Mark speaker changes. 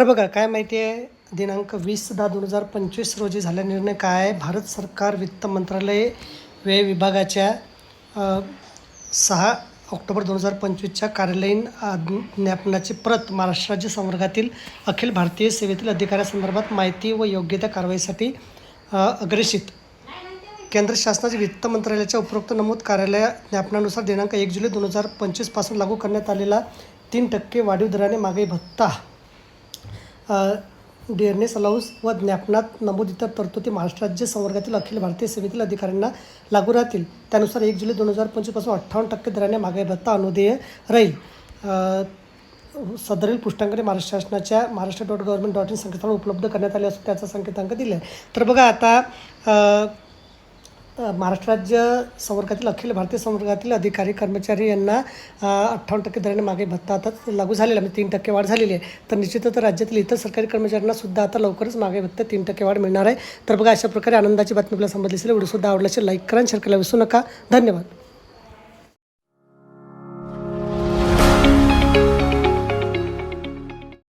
Speaker 1: तर बघा काय माहिती आहे? दिनांक वीस दहा दोन हजार पंचवीस रोजी झाला निर्णय काय आहे? भारत सरकार वित्त मंत्रालय व्यय विभागाच्या सहा ऑक्टोबर दोन हजार पंचवीसच्या कार्यालयीन ज्ञापनाची प्रत महाराष्ट्र राज्य संवर्गातील अखिल भारतीय सेवेतील अधिकाऱ्यासंदर्भात माहिती व योग्य त्या कारवाईसाठी अग्रेषित. केंद्र शासनाच्या वित्त मंत्रालयाच्या उपरोक्त नमूद कार्यालय ज्ञापनानुसार दिनांक एक जुलै दोन हजार पंचवीसपासून लागू करण्यात आलेला तीन टक्के वाढीव दराने मागे भत्ता डिअरनेस अलाउन्स व ज्ञापनात नमूद इतर तरतुदी महाराष्ट्र राज्य संवर्गातील अखिल भारतीय सेवेतील अधिकाऱ्यांना लागू राहतील. त्यानुसार एक जुलै दोन हजार पंचवीसपासून अठ्ठावन्न टक्के दराने महागाई भत्ता अनुदेय राहील. सदरील पुष्टांकडे महाराष्ट्र शासनाच्या Maharashtra dot government dot in संकेतस्थळ उपलब्ध करण्यात आले असून त्याचा संकेतांक दिला आहे तर बघा आता महाराष्ट्र राज्य संवर्गातील अखिल भारतीय संवर्गातील अधिकारी कर्मचारी यांना अठ्ठावन्न टक्के दराने मागे भत्ता आता लागू झालेला म्हणजे तीन टक्के वाढ झालेली आहे. तर निश्चितच राज्यातील इतर सरकारी कर्मचाऱ्यांना सुद्धा आता लवकरच मागे भत्ता तीन टक्के वाढ मिळणार आहे. तर बघा अशा प्रकारे आनंदाची बातमी आपल्याला समजली असेल व्हिडिओ सुद्धा असेल लाईक करा शेअर करायला विसरू नका. धन्यवाद.